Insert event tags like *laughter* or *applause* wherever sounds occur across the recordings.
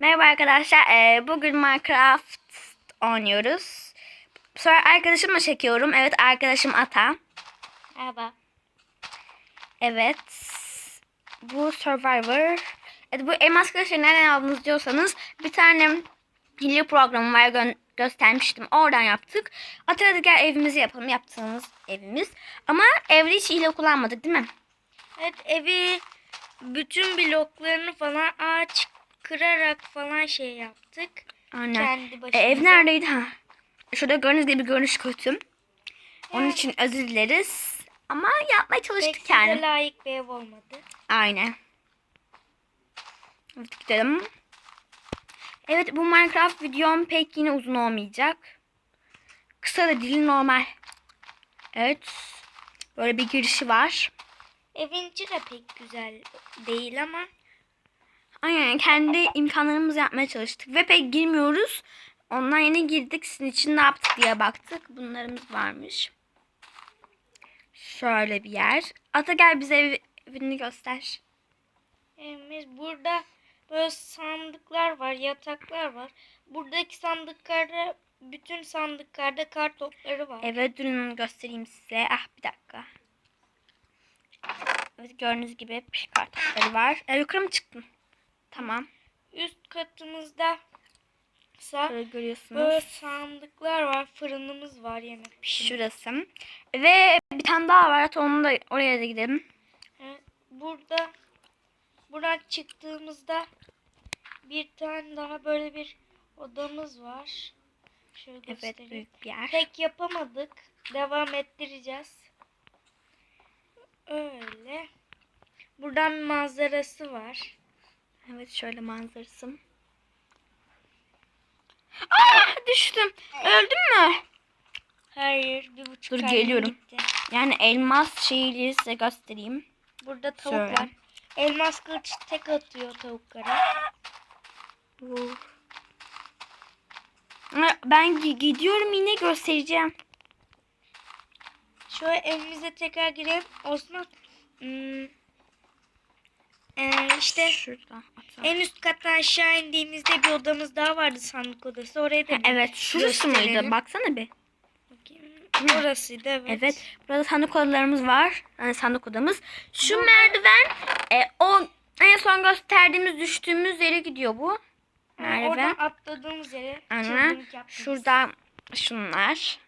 Merhaba arkadaşlar. Ee, bugün Minecraft oynuyoruz. Sonra arkadaşımla çekiyorum. Evet arkadaşım Ata. Merhaba. Evet. Bu Survivor. Evet, bu elmas kılıçları nereden aldınız diyorsanız bir tane hile programı var gö- göstermiştim. Oradan yaptık. Ata hadi gel evimizi yapalım. Yaptığımız evimiz. Ama evde hiç hile kullanmadık değil mi? Evet evi bütün bloklarını falan ağaç kırarak falan şey yaptık. Aynen. Kendi E, başımıza. ev neredeydi? Ha. Şurada gördüğünüz gibi görünüş kötü. Onun Yani için özür dileriz. Ama yapmaya Pek çalıştık size yani. layık bir ev olmadı. Aynen. Evet gidelim. Evet bu Minecraft videom pek yine uzun olmayacak. Kısa da dili normal. Evet. Böyle bir girişi var. Evin içi de pek güzel değil ama Aynen kendi imkanlarımızı yapmaya çalıştık. Ve pek girmiyoruz. Ondan yeni girdik. Sizin için ne yaptık diye baktık. Bunlarımız varmış. Şöyle bir yer. Ata gel bize ev- evini göster. evimiz burada böyle sandıklar var, yataklar var. Buradaki sandıklarda bütün sandıklarda kar topları var. Evet durun göstereyim size. Ah bir dakika. Evet gördüğünüz gibi hep kartları var. E, yukarı mı çıktın? Tamam. Üst katımızda Şöyle görüyorsunuz. böyle sandıklar var, fırınımız var yemek pişirme. Şurası. Ve bir tane daha var. Hatta onu da oraya da gidelim. Evet, Burada buradan çıktığımızda bir tane daha böyle bir odamız var. Şöyle Evet göstereyim. büyük bir yer. Pek yapamadık. Devam ettireceğiz. Öyle. Buradan manzarası var. Evet şöyle manzarası. Ah düştüm. Öldün mü? Hayır, bir buçuk Dur, geliyorum. gitti. Yani elmas şeyleri size göstereyim. Burada tavuk Şöyle. var. Elmas kılıç tek atıyor tavuklara. Ben gi- gidiyorum yine göstereceğim. Şöyle evimize tekrar girelim. Osman hmm, ee, işte Şurada. atalım. en üst kattan aşağı indiğimizde bir odamız daha vardı sandık odası. Oraya da Ha, evet şurası gösterelim. mıydı? Baksana bir. bakayım. Orasıydı evet. Evet. Burada sandık odalarımız var. Yani sandık odamız. Şu merdiven e, o en son gösterdiğimiz düştüğümüz yere gidiyor bu. Merdiven. oradan atladığımız yere yaptığımız. Şurada şunlar.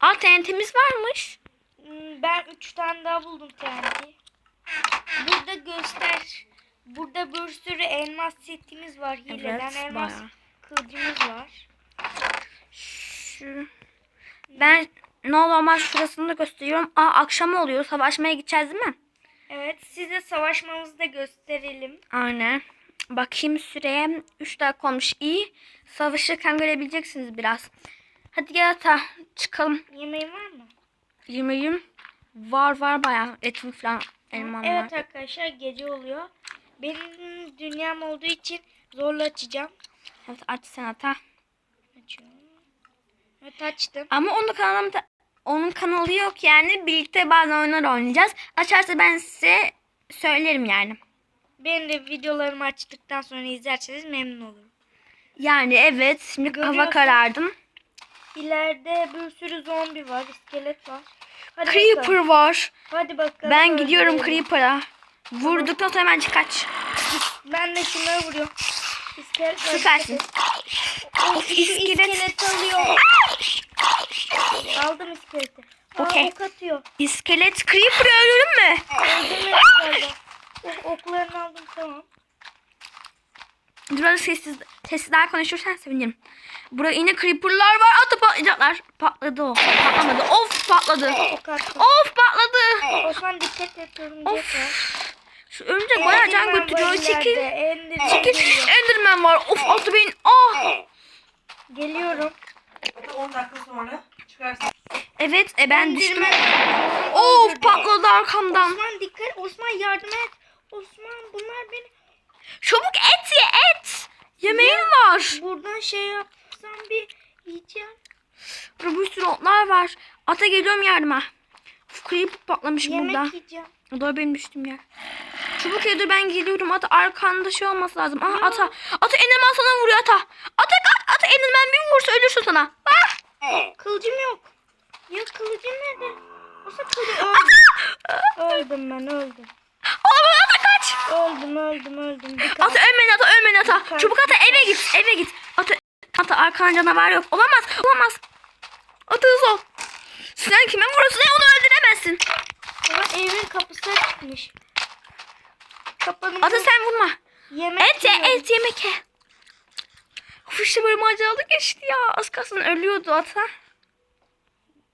Alt TNT'miz varmış. Hmm, Ben üç tane daha buldum TNT. Burada göster. Burada bir sürü elmas setimiz var. Hileden Evet, elmas bayağı. kılıcımız var. Şu ben ne olmaz şurasını da gösteriyorum. Aa akşam oluyor. Savaşmaya gideceğiz değil mi? Evet size savaşmamızı da gösterelim. Aynen. Bakayım süreye. 3 dakika olmuş. İyi. Savaşırken görebileceksiniz biraz. Hadi gel ata. Çıkalım. Yemeğin var mı? Yemeğim var var bayağı. Etim falan. Elmam evet arkadaşlar gece oluyor. Benim dünyam olduğu için zorla açacağım. Evet aç sen ata. Açıyorum. Evet açtım. Ama onun kanalında onun kanalı yok yani. Birlikte bazen oyunlar oynayacağız. Açarsa ben size söylerim yani. Ben de videolarımı açtıktan sonra izlerseniz memnun olurum. Yani evet. Şimdi hava karardım. İleride bir sürü zombi var, iskelet var. Hadi Creeper bakalım. var. Hadi bakalım. Ben gidiyorum. Creeper'a. Vurduktan sonra hemen kaç. Ben de şunları vuruyorum. İskelet iskelet. Of iskelet. iskelet alıyor. Aldım iskeleti. Aa, ok atıyor. İskelet Creeper'ı öldürdün mü? Öldürmek galiba. Ok, oklarını aldım tamam. Burada sessiz, sessiz daha konuşursan sevinirim. Burada yine Creeper'lar var. Atı patlayacaklar. Patladı o. Patlamadı. Of patladı. Of patladı. Osman dikkat et örümcek Of. var. Şu örümcek bayağı can götürüyor. Çekil. Çekil. Enderman var. Of atı beyin. Ah. Geliyorum. 10 dakika sonra çıkarsın. Evet e ben düştüm. Of patladı arkamdan. Osman dikkat. Osman yardım et. Osman bunlar beni Çabuk et ye et. Yemeğim var. Buradan şey yapsam bir yiyeceğim. Burada bir sürü otlar var. Ata geliyorum yardıma. Creeper patlamış Yemek burada. yiyeceğim. O da benim düştüğüm yer. Çabuk Eylül ben geliyorum. Ata arkanda şey olması lazım. Aha ata. Ata Enderman sana vuruyor ata. Ata kaç. Ata Enderman bir vursa ölürsün sana. Ah! Kılıcım yok. Ya kılıcım nerede? Olsa kılıcım öldüm. öldüm ben öldüm. Oğlum kaç. Öldüm öldüm öldüm. Bir Ata ölmeyin ata ölmeyin ata. Kaç. Çabuk ata eve git eve git. Ata ata arkan canavar yok. Olamaz olamaz. Ata hızlı ol. Sen kime vurursun onu öldüremezsin. Ama evin kapısı çıkmış. Kapanın. Ata sen vurma. Yemek Et ye et yemek ye. Of işte böyle maceralı geçti ya. Az kalsın ölüyordu ata.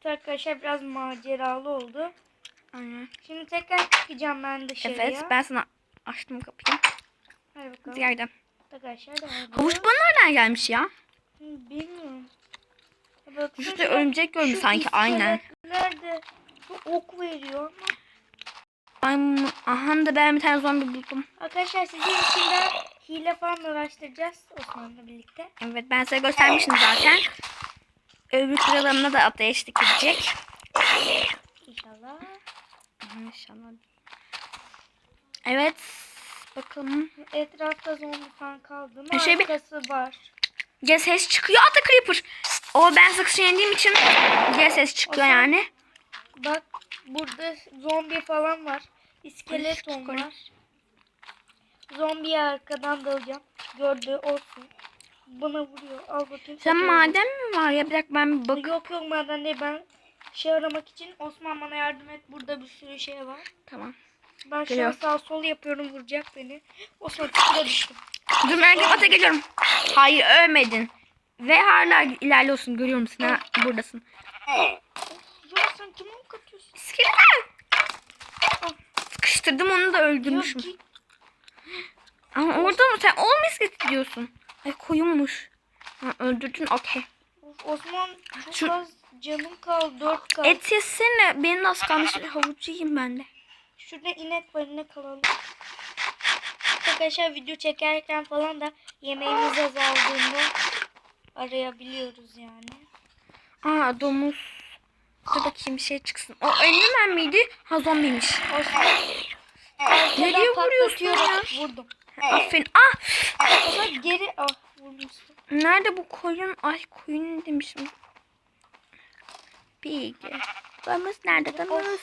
Arkadaşlar biraz maceralı oldu. Aynen. Şimdi tekrar çıkacağım ben dışarıya. Evet ben sana açtım kapıyı. Hadi bakalım. Diğerden. Arkadaşlar. Havuç bana nereden gelmiş ya? Bilmiyorum. Bakın Şurada örümcek görmüş sanki aynen. Nerede? Bu ok veriyor ama. Ay, aha da ben bir tane zombi buldum. Arkadaşlar sizin için de hile falan araştıracağız Osman'la birlikte. Evet ben size göstermiştim zaten. Öbür kralarına da ata eşlik edecek. İnşallah. İnşallah. Evet. Bakalım. Etrafta zombi falan kaldı mı? Şey bir- Arkası var. Ya ses çıkıyor ata creeper. O ben sıkışın yendiğim için ya ses çıkıyor O zaman- yani. Bak burada zombi falan var. İskeleton çıkıyor. var. Zombiye arkadan dalacağım. Gördüğü olsun. Bana vuruyor. Al bakayım. Sen Tekrar maden mi var ya? Bir dakika ben bir vur. bak. Yok yok maden değil. Ben şey aramak için Osman bana yardım et. Burada bir sürü şey var. Tamam. Ben Geliyor. sağ sol yapıyorum. Vuracak beni. Osman çukura düştüm. Dur etme ata geliyorum. Hayır ölmedin. Ve hala ilerliyorsun görüyorum seni ha, buradasın. Ya sen kime ok atıyorsun? İskeleler. Sıkıştırdım onu da Ya öldürmüşüm. git. Ama orada mı sen o mu iskelet diyorsun? Ay koyunmuş. Ha, öldürdün okey. Osman çok Şu- az canım kaldı. Dört kaldı. Et yesene. Benim az kalmış havucu yiyeyim ben de. Şurada inek var inek alalım. Arkadaşlar video çekerken falan da yemeğimiz azaldığında arayabiliyoruz yani. Aa domuz. Dur bakayım bir şey çıksın. O Enderman miydi? Ha zombiymiş. Nereye vuruyorsun ya? Vurdum. Aferin. Ah! Geri ah vurmuşsun. Nerede bu koyun? Ay koyun demişim. Pig. Domuz nerede domuz?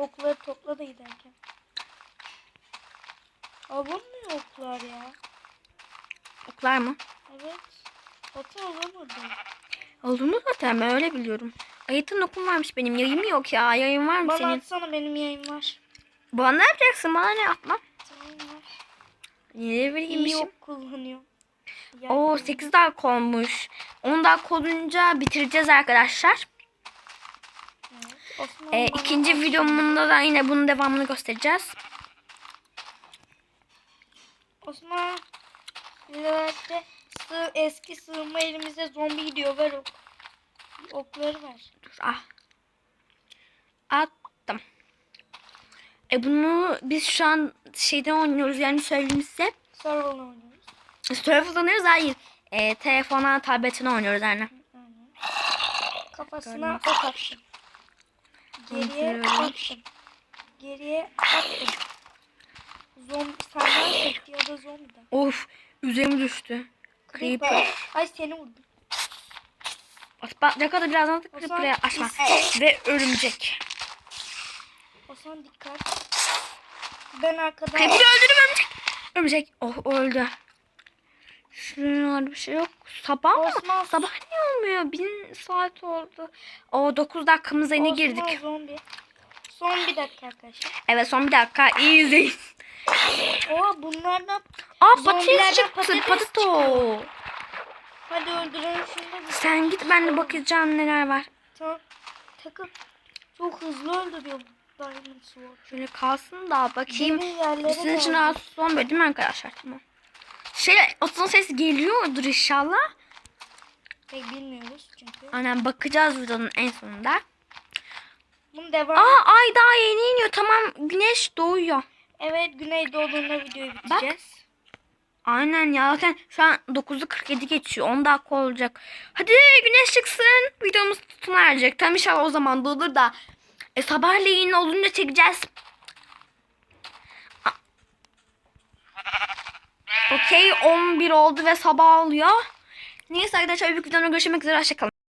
Okları topla da giderken. Alınmıyor oklar ya. Oklar mı? Evet. Atı alamadım. Oldu mu zaten ben öyle biliyorum. Ayıtın okum varmış benim. Yayım yok ya. Yayın var mı Bana senin? atsana benim yayın var. Bana ne yapacaksın? Bana ne yapma? Tamam var. Niye vereyim İyi ok kullanıyor. Ya, Oo 8 dakika olmuş. 10 dakika olunca bitireceğiz arkadaşlar. Ee, ikinci videomunda da yine bunun devamını göstereceğiz. Osman ileride sığ, eski sığınma elimizde zombi gidiyor ver ok. Okları ver. Dur ah. Attım. E bunu biz şu an şeyden oynuyoruz yani söyleyeyim size. Survival oynuyoruz. Survival oynuyoruz hayır. E, telefona, tabletine oynuyoruz yani. Aynen. Kafasına ok attım. Geriye attım. Geriye attım. Zombi senden sekti ya da zombiden. Of üzerime düştü. Creeper. Creeper. Ay seni vurdum. Bak ne kadar birazdan da zaman açma. Ve örümcek. Osman dikkat. Ben arkadan... Creeper'ı öldürdüm örümcek. Örümcek. Oh öldü. Şuralarda bir şey yok. Sabah mı? Osman Sabah niye olmuyor? Bin saat oldu. O 9 dakikamıza Osman girdik. zombi. Son bir dakika arkadaşlar. Evet son bir dakika. İyi izleyin. *laughs* Oha bunlardan Aa Zombilerden patates çıktı. patates Patato. hadi öldürelim şunu da. Sen git ben de bakacağım neler var. Tamam. Takım. Çok hızlı öldürüyor bu Diamond Sword. Şöyle kalsın da bakayım. Demir yerlere Sizin için olmuyor değil mi arkadaşlar? Tamam. Şey, otun sesi geliyordur inşallah. Pek bilmiyoruz çünkü. Aynen bakacağız videonun en sonunda. Bunun devam. Aa ay daha yeni iniyor. Tamam güneş doğuyor. Evet Güneydoğu'nda videoyu bitireceğiz. Aynen ya zaten şu an 9'u 47 geçiyor. 10 dakika olacak. Hadi güneş çıksın. Videomuz sona erecek. Tam inşallah o zaman da olur da. E sabahleyin olunca çekeceğiz. Okey 11 oldu ve sabah oluyor. Neyse arkadaşlar bir videoda görüşmek üzere. Hoşçakalın.